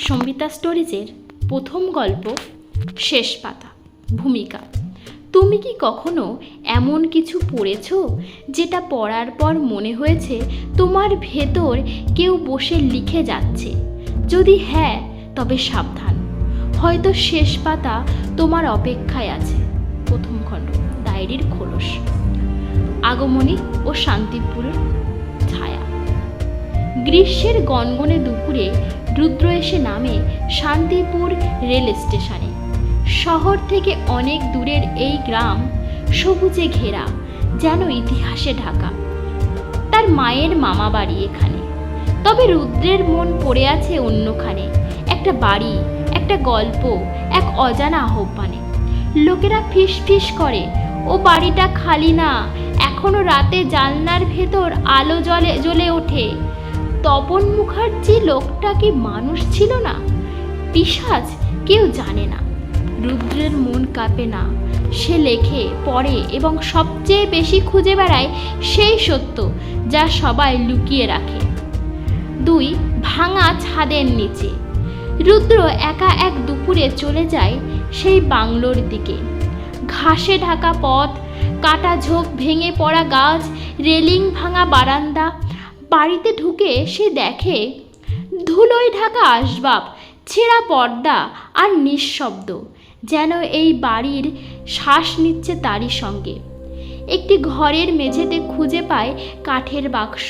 সম্বিতা স্টোরিজের প্রথম গল্প শেষ পাতা, ভূমিকা। তুমি কি কখনো এমন কিছু পড়েছো যেটা পড়ার পর মনে হয়েছে তোমার ভেতর কেউ বসে লিখে যাচ্ছে? যদি হ্যাঁ তবে সাবধান। হয়তো শেষ পাতা তোমার অপেক্ষায় আছে। প্রথম খণ্ড, ডায়েরির খোলস। আগমনী ও শান্তিপুরের ছায়া। গ্রীষ্মের গনগনে দুপুরে রুদ্র এসে নামে শান্তিপুর রেল স্টেশনে। শহর থেকে অনেক দূরের এই গ্রাম সবুজে ঘেরা, যেন ইতিহাসে ঢাকা। তার মায়ের মামা বাড়ি এখানে। তবে রুদ্রের মন পড়ে আছে অন্যখানে। একটা বাড়ি, একটা গল্প, এক অজানা আহ্বানে। লোকেরা ফিস ফিস করে, ও বাড়িটা খালি না, এখনও রাতে জানলার ভেতর আলো জ্বলে জ্বলে ওঠে। তপন মুখার্জি লোকটা কি মানুষ ছিল না? পিসাজ কেউ জানে না। রুদ্রের মন কাঁপে না। সে লেখে, পড়ে এবং সবচেয়ে বেশি খুঁজে বেড়ায় সেই সত্য যা সবাই লুকিয়ে রাখে। দুই, ভাঙা ছাদের নিচে। রুদ্র একা এক দুপুরে চলে যায় সেই বাংলোর দিকে। ঘাসে ঢাকা পথ, কাটা ঝোপ ভেঙে পড়া গাছ, রেলিং ভাঙা বারান্দা বাড়িতে ঢুকে সে দেখে, ধুলোয় ঢাকা আসবাব, ছেঁড়া পর্দা আর নিঃশব্দ, যেন এই বাড়ির শ্বাস নিচ্ছে তারই সঙ্গে। একটি ঘরের মেঝেতে খুঁজে পায় কাঠের বাক্স,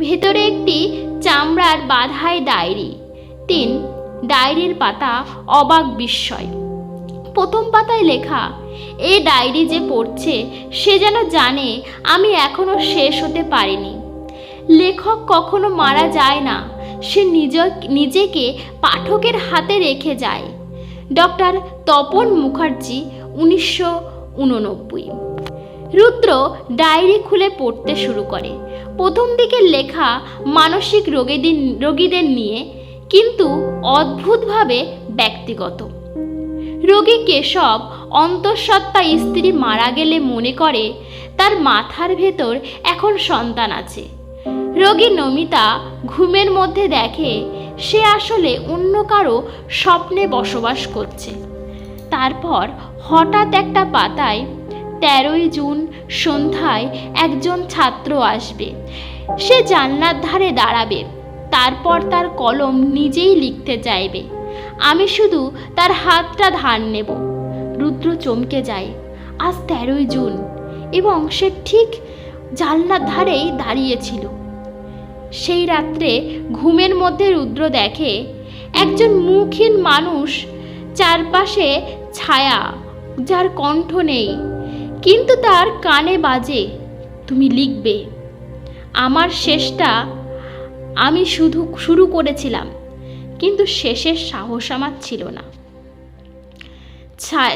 ভেতরে একটি চামড়ার বাধাই ডায়েরি, তিন ডায়েরির পাতা অবাক বিস্ময়। প্রথম পাতায় লেখা এই ডায়েরি যে পড়ছে, সে যেন জানে আমি এখনও শেষ হতে পারিনি। লেখক কখনো মারা যায় না। সে নিজ, নিজেকে পাঠকের হাতে রেখে যায়। ডক্টর তপন মুখার্জি, উনিশশো উননব্বই। রুদ্র ডায়েরি খুলে পড়তে শুরু করে। প্রথম দিকে লেখা মানসিক রোগীদের রোগীদের নিয়ে, কিন্তু অদ্ভুতভাবে ব্যক্তিগত। রোগী কেশব, অন্তঃসত্ত্বা স্ত্রী মারা গেলে মনে করে, তার মাথার ভেতর এখন সন্তান আছে। রোগী নমিতা ঘুমের মধ্যে দেখে সে আসলে অন্য কারও স্বপ্নে বসবাস করছে। তারপর হঠাৎ একটা পাতায় তেরোই জুন সন্ধ্যায় একজন ছাত্র আসবে। সে জানলার ধারে দাঁড়াবে, তারপর তার কলম নিজেই লিখতে চাইবে। আমি শুধু তার হাতটা ধার নেব। রুদ্র চমকে যায়, আজ তেরোই জুন। এবং সে ঠিক জানলার ধারেই দাঁড়িয়েছিল সেই রাত্রে ঘুমের মধ্যে রুদ্র দেখে, একজন মুখহীন মানুষ চারপাশে ছায়া, যার কণ্ঠ নেই, কিন্তু তার কানে বাজে, তুমি লিখবে, আমার শেষটা আমি শুধু, শুরু করেছিলাম, কিন্তু শেষের সাহস আমার ছিল না।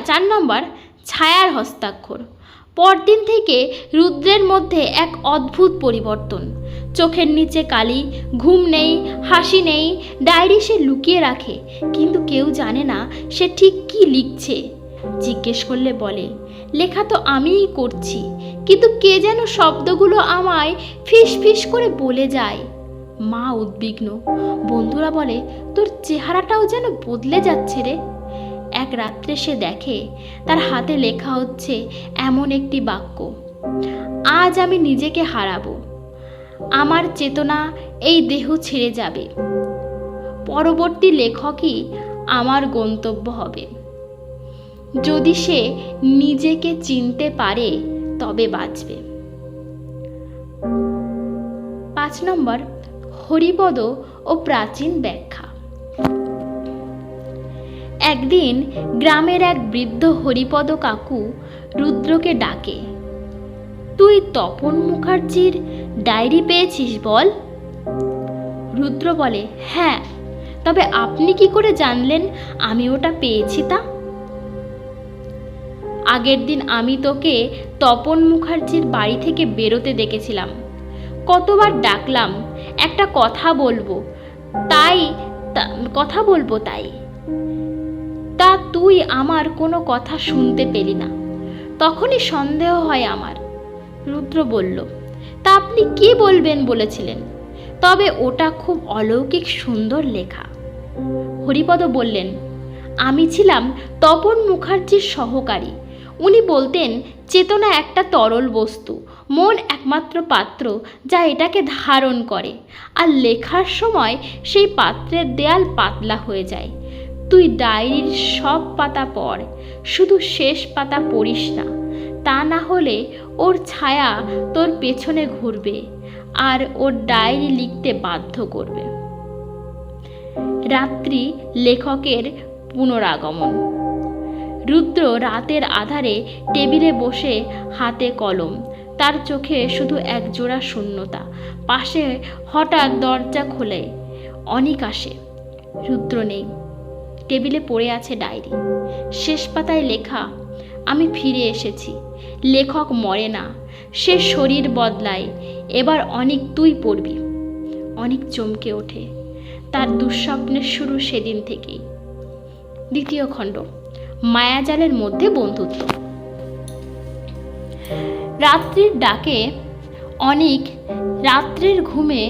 চার নম্বর, ছায়ার হস্তাক্ষর। পরদিন থেকে রুদ্রের মধ্যে এক অদ্ভুত পরিবর্তন। চোখের নিচে কালি, ঘুম নেই, হাসি নেই, ডায়েরি সে লুকিয়ে রাখে, কিন্তু কেউ জানে না সে ঠিক কি লিখছে। জিজ্ঞেস করলে বলে, লেখা তো আমিই করছি, কিন্তু কে যেন শব্দগুলো আমায় ফিস ফিস করে বলে যায়। মা উদ্বিগ্ন, বন্ধুরা বলে, তোর চেহারাটাও যেন বদলে যাচ্ছে রে। এক রাত্রে সে দেখে, তার হাতে লেখা হচ্ছে এমন একটি বাক্য, আজ আমি নিজেকে হারাবো। আমার চেতনা এই দেহ ছেড়ে যাবে। পরবর্তী লেখকই আমার গন্তব্য হবে। যদি সে নিজেকে চিনতে পারে, তবে বাঁচবে। পাঁচ নম্বর, হরিপদ ও প্রাচীন ব্যাখ্যা। একদিন গ্রামের এক বৃদ্ধ হরিপদ কাকু রুদ্রকে ডাকে, তুই তপন মুখার্জির ডায়েরি পেয়েছিস বল? রুদ্র বলে হ্যাঁ তবে আপনি কি করে জানলেন আমি ওটা পেয়েছি তা? আগের দিন আমি তোকে তপন মুখার্জির বাড়ি থেকে বেরোতে দেখেছিলাম। কতবার ডাকলাম, একটা কথা বলব, তাই কথা বলব তাই। তা তুই আমার কোনো কথা শুনতে পেলি না। তখনই সন্দেহ হয় আমার, রুদ্র বলল। তা আপনি কি বলবেন বলেছিলেন? তবে ওটা খুব অলৌকিক সুন্দর লেখা। হরিপদ বললেন, আমি ছিলাম তপন মুখার্জির সহকারী। উনি বলতেন, চেতনা একটা তরল বস্তু, মন একমাত্র পাত্র যা এটাকে ধারণ করে। আর লেখার সময় সেই পাত্রের দেয়াল পাতলা হয়ে যায়। তুই ডায়েরির সব পাতা পড়, শুধু শেষ পাতা পড়িস না। তা না হলে ওর ছায়া তোর পেছনে ঘুরবে আর ওর ডায়েরি লিখতে বাধ্য করবে। রাত্রি লেখকের পুনরাগমন। রুদ্র রাতের আধারে টেবিলে বসে হাতে কলম। তার চোখে শুধু এক জোড়া শূন্যতা। পাশে হঠাৎ দরজা খোলে। অনিক আসে রুদ্র নেই। টেবিলে পড়ে আছে ডায়েরি। শেষ পাতায় লেখা আমি ফিরে এসেছি। লেখক মরে না, সে শরীর বদলায়, এবার অনেক তুই পড়বি। অনেক চমকে ওঠে, তার দুঃস্বপ্নের শুরু সেদিন থেকেই। দ্বিতীয় খণ্ড, মায়াজালের মধ্যে বন্ধুত্ব। রাত্রির ডাকে অনেক, রাত্রের ঘুমে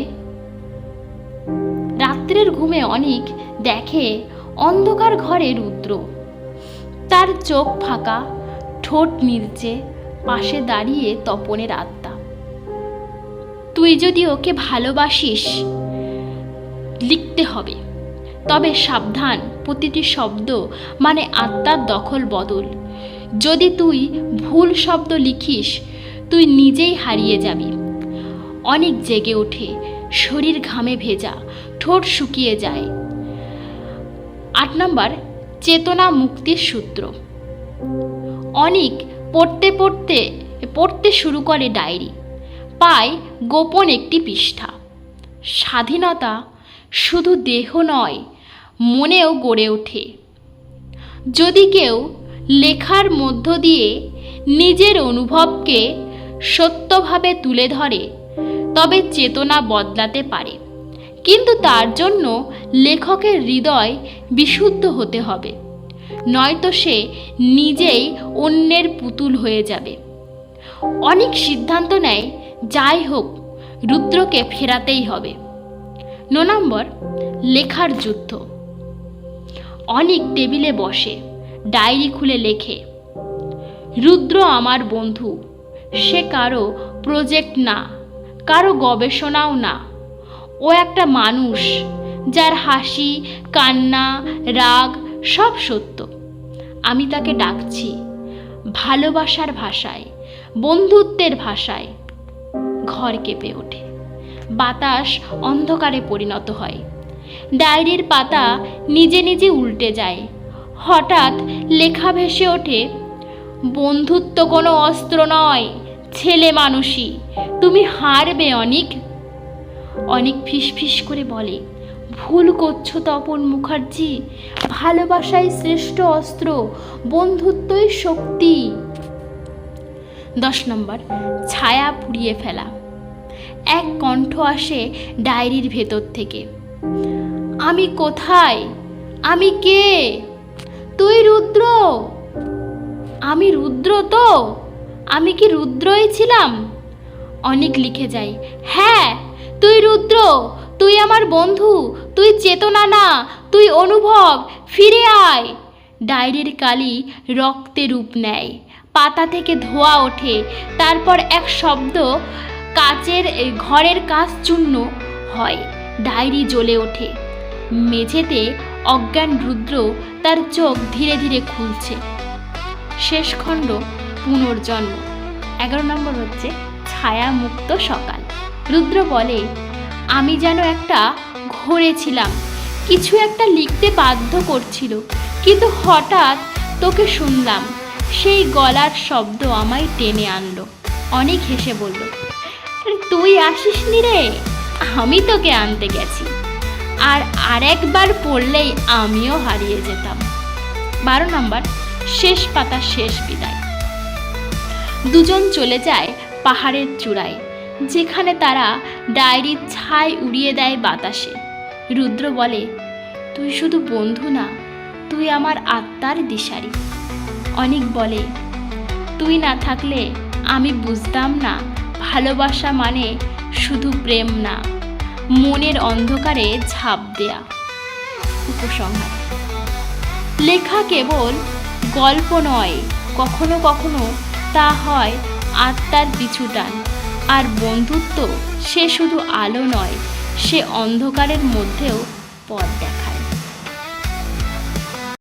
রাত্রের ঘুমে অনেক দেখে অন্ধকার ঘরে রুদ্র। তার চোখ ফাঁকা ঠোঁট নির্জে পাশে দাঁড়িয়ে তপনের আত্মা। তুই যদি ওকে ভালোবাসিস, লিখতে হবে। তবে সাবধান, প্রতিটি শব্দ মানে আত্মার দখল বদল। যদি তুই ভুল শব্দ লিখিস, তুই নিজেই হারিয়ে যাবি। অনেক জেগে ওঠে, শরীর ঘামে ভেজা, ঠোঁট শুকিয়ে যায়। আট নম্বর, চেতনা মুক্তির সূত্র। অনেক পড়তে পড়তে পড়তে শুরু করে ডায়েরি। পায় গোপন একটি পৃষ্ঠা। স্বাধীনতা শুধু দেহ নয়, মনেও গড়ে ওঠে। যদি কেউ লেখার মধ্য দিয়ে নিজের অনুভবকে সত্যভাবে তুলে ধরে, তবে চেতনা বদলাতে পারে। কিন্তু তার জন্য লেখকের হৃদয় বিশুদ্ধ হতে হবে। নয়তো সে নিজেই অন্যের পুতুল হয়ে যাবে। অনেক সিদ্ধান্ত নেয়, যাই হোক, রুদ্রকে ফেরাতেই হবে। ন নম্বর, লেখার যুদ্ধ। অনেক টেবিলে বসে, ডায়েরি খুলে লেখে, রুদ্র আমার বন্ধু, সে কারও প্রজেক্ট না, কারও গবেষণাও না। ও একটা মানুষ, যার হাসি, কান্না, রাগ সব সত্য। আমি তাকে ডাকছি ভালোবাসার ভাষায়, বন্ধুত্বের ভাষায়। ঘর কেঁপে ওঠে। বাতাস অন্ধকারে পরিণত হয়। ডায়েরির পাতা নিজে নিজে উল্টে যায়। হঠাৎ লেখা ভেসে ওঠে, বন্ধুত্ব কোনো অস্ত্র নয়, ছেলে মানুষই। তুমি হারবে অনিক। অনেক ফিসফিস করে বলে ভুল করছ তপন মুখার্জি। ভালোবাসাই শ্রেষ্ঠ অস্ত্র, বন্ধুত্বই শক্তি। দশ নম্বর, ছায়া পুড়িয়ে ফেলা। এক কণ্ঠ আসে ডায়েরির ভেতর থেকে। আমি কোথায়? আমি কে? তুই রুদ্র? আমি রুদ্র তো? আমি কি রুদ্রই ছিলাম? অনেক লিখে যাই হ্যাঁ তুই আমার বন্ধু, তুই চেতনা না তুই অনুভব, ফিরে আয়। ডায়েরির কালি রক্তে রূপ নেয়, পাতা থেকে ধোয়া ওঠে, তারপর এক শব্দ কাচের ঘরের কাজ চূর্ণ হয় ডায়েরি জ্বলে ওঠে। মেঝেতে অজ্ঞান রুদ্র তার চোখ ধীরে ধীরে খুলছে। শেষ খণ্ড, পুনর্জন্ম। এগারো নম্বর হচ্ছে ছায়া মুক্ত সকাল। রুদ্র বলে আমি যেন একটা ঘোরে ছিলাম। কিছু একটা লিখতে বাধ্য করছিল, কিন্তু হঠাৎ তোকে শুনলাম। সেই গলার শব্দ আমায় টেনে আনলো। অনেক হেসে বলল, "আরে, তুই আসিসনি রে? আমি তোকে আনতে গেছি। আর আরেকবার পড়লেই আমিও হারিয়ে যেতাম। বারো নম্বর, শেষ পাতা, শেষ বিদায়। দুজন চলে যায় পাহাড়ের চূড়ায়। যেখানে তারা ডায়েরির ছাই উড়িয়ে দেয় বাতাসে। রুদ্র বলে, তুই শুধু বন্ধু না, তুই আমার আত্মার দিশারি। অনেক বলে, তুই না থাকলে আমি বুঝতাম না, ভালোবাসা মানে শুধু প্রেম না, মনের অন্ধকারে ঝাঁপ দেয়া। উপসংহার। লেখা কেবল গল্প নয়, কখনো কখনো তা হয় আত্মার পিছুটান আর বন্ধুত্ব সে শুধু আলো নয় সে অন্ধকারের মধ্যেও পথ দেখায়।